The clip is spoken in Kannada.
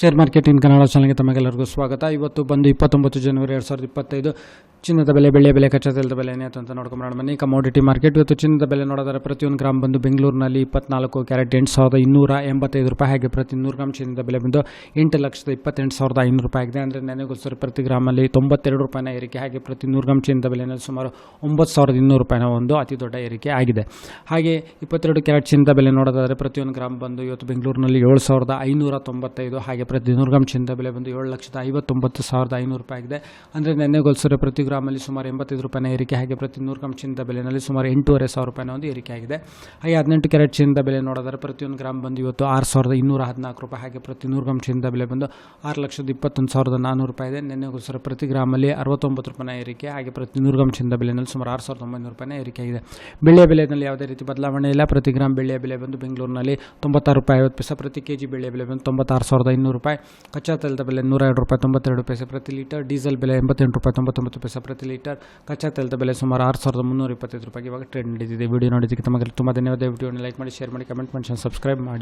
ಶೇರ್ ಮಾರ್ಕೆಟ್ ಇನ್ ಕನ್ನಡ ಚಾನಲ್ಗೆ ತಮಗೆಲ್ಲರಿಗೂ ಸ್ವಾಗತ. ಇವತ್ತು ಬಂದು ಇಪ್ಪತ್ತೊಂಬತ್ತು ಜನವರಿ ಎರಡು ಸಾವಿರದ ಇಪ್ಪತ್ತೈದು. ಚಿನ್ನದ ಬೆಲೆ ಬೆಳೆ ಬೆಲೆ ಕಚ್ಚಾ ತೈಲದ ಬೆಲೆ ಏನಾಯ್ತು ಅಂತ ನೋಡ್ಕೊಂಬರೋಣ ಬನ್ನಿ ಕಮೋಡಿಟಿ ಮಾರ್ಕೆಟ್ ಇವತ್ತು ಚಿನ್ನದ ಬೆಲೆ ನೋಡಿದರೆ ಪ್ರತಿಯೊಂದು ಗ್ರಾಮ್ ಬಂದು ಬೆಂಗಳೂರಿನಲ್ಲಿ ಇಪ್ಪತ್ನಾಲ್ಕು ಕ್ಯಾರೆಟ್ ಎಂಟು ಸಾವಿರದ ಇನ್ನೂರ ಎಂಬತ್ತೈದು ರೂಪಾಯಿ ಹಾಗೆ ಪ್ರತಿ ನೂರು ಗ್ರಾಮ್ ಚಿನ್ನದ ಬೆಲೆ ಬಂದು ಎಂಟು ಲಕ್ಷದ ಇಪ್ಪತ್ತೆಂಟು ಸಾವಿರದ ಐನೂರು ರೂಪಾಯಿ ಆಗಿದೆ. ಅಂದರೆ ನೆನೆಗೋಸ್ಕರ ಪ್ರತಿ ಗ್ರಾಮಲ್ಲಿ ತೊಂಬತ್ತೆರಡು ರೂಪಾಯಿನ ಏರಿಕೆ ಹಾಗೆ ಪ್ರತಿ ನೂರು ಗ್ರಾಮ್ ಚಿನ್ನದ ಬೆಲೆಯಲ್ಲಿ ಸುಮಾರು ಒಂಬತ್ತು ಸಾವಿರದ ಇನ್ನೂರು ರೂಪಾಯಿನ ಒಂದು ಅತಿ ದೊಡ್ಡ ಏರಿಕೆ ಆಗಿದೆ. ಹಾಗೆ ಇಪ್ಪತ್ತೆರಡು ಕ್ಯಾರೆಟ್ ಚಿನ್ನದ ಬೆಲೆ ನೋಡೋದಾದರೆ ಪ್ರತಿಯೊಂದು ಗ್ರಾಮ್ ಬಂದು ಇವತ್ತು ಬೆಂಗಳೂರಿನಲ್ಲಿ ಏಳು ಸಾವಿರದ ಐನೂರ ತೊಂಬತ್ತೈದು ಹಾಗೆ ಪ್ರತಿ ನೂರು ಗ್ರಾಮ್ ಚಿನ್ನದ ಬೆಲೆ ಬಂದು ಏಳು ಲಕ್ಷದ ಐವತ್ತೊಂಬತ್ತು ಸಾವಿರದ ಐನೂರು ರೂಪಾಯಿ ಆಗಿದೆ. ಅಂದರೆ ನೆನ್ನೆಗೋಲ್ಸರೆ ಪ್ರತಿ ಗ್ರಾಮಲ್ಲಿ ಸುಮಾರು ಎಂಬತ್ತೈದು ರೂಪಾಯಿನ ಏರಿಕೆ ಹಾಗೆ ಪ್ರತಿ ನೂರು ಗ್ರಾಮ್ ಚಿನ್ನದ ಬೆಲೆಯಲ್ಲಿ ಸುಮಾರು ಎಂಟೂವರೆ ಸಾವಿರ ರೂಪಾಯಿನ ಒಂದು ಏರಿಕೆ ಆಗಿದೆ. ಹಾಗೆ ಹದಿನೆಂಟು ಕ್ಯಾರೆಟ್ ಚಿನ್ನದ ಬೆಲೆ ನೋಡಿದರೆ ಪ್ರತಿಯೊಂದು ಗ್ರಾಮ್ ಬಂದು ಇವತ್ತು ಆರು ಸಾವಿರದ ಇನ್ನೂರ ಹದಿನಾಲ್ಕು ರೂಪಾಯಿ. ಹಾಗೆ ಪ್ರತಿ ನೂರು ಗ್ರಾಮ್ ಚಿನ್ನದ ಬೆಲೆ ಬಂದು ಆರು ಲಕ್ಷದ ಇಪ್ಪತ್ತೊಂದು ಸಾವಿರದ ನಾನ್ನೂರು ರೂಪಾಯಿ ಇದೆ. ನೆನ್ನೆಗೋಸ್ಕರ ಪ್ರತಿ ಗ್ರಾಮಲ್ಲಿ ಅರವತ್ತೊಂಬತ್ತು ರೂಪಾಯಿನ ಏರಿಕೆ, ಹಾಗೆ ಪ್ರತಿ ನೂರು ಗ್ರಾಮ್ ಚಿನ್ನದ ಬೆಲೆಯಲ್ಲಿ ಸುಮಾರು ಆರು ಸಾವಿರದ ಒಂಬೈನೂರು ರೂಪಾಯಿನ ಏರಿಕೆ ಆಗಿದೆ. ಬೆಳೆಯ ಬೆಲೆಯಲ್ಲಿ ಯಾವುದೇ ರೀತಿ ಬದಲಾವಣೆ ಇಲ್ಲ. ಪ್ರತಿ ಗ್ರಾಮ್ ಬೆಳ್ಳಿಯ ಬೆಲೆ ಬಂದು ಬೆಂಗಳೂರಿನಲ್ಲಿ ತೊಂಬತ್ತಾರು ರೂಪಾಯಿ ಐವತ್ತು ಪೈಸೆ, ಪ್ರತಿ ಕೆ ಜಿ ಬೆಳ್ಳಿಯ ಬೆಲೆ ಬಂದು ತೊಂಬತ್ತಾರು ಸಾವಿರದ ಇನ್ನೂರು ರೂಪಾಯಿ. ಕಚ್ಚಾ ತೈಲದ ಬೆಲೆ ನೂರ ಎರಡು ರೂಪಾಯಿ ತೊಂಬತ್ತೆರಡು ಪೈಸೆ, ಪ್ರತಿ ಲೀಟರ್ ಡೀಸೆಲ್ ಬೆಲೆ ಎಂಬತ್ತೆಂಟು ರೂಪಾಯಿ ತೊಂಬತ್ತೊಂಬತ್ತು ಪೈಸೆ ಪ್ರತಿ ಲೀಟರ್ ಕಚ್ಚಾ ತೈಲದ ಬೆಲೆ ಸುಮಾರು ಆರು ಸಾವಿರದ ಮುನ್ನೂರ ಇಪ್ಪತ್ತೈದು ರೂಪಾಯಿ ಇವಾಗ ಟ್ರೆಂಡ್ ನಡೆದಿದೆ ವಿಡಿಯೋ ನೋಡಿದ್ದಕ್ಕೆ ತಮಗೆ ತುಂಬ ಧನ್ಯವಾದ. ವಿಡಿಯೋನ ಲೈಕ್ ಮಾಡಿ ಶೇರ್ ಮಾಡಿ ಕಮೆಂಟ್ ಮಾಡಿ ಸಬ್ಸ್ಕ್ರೈಬ್ ಮಾಡಿ.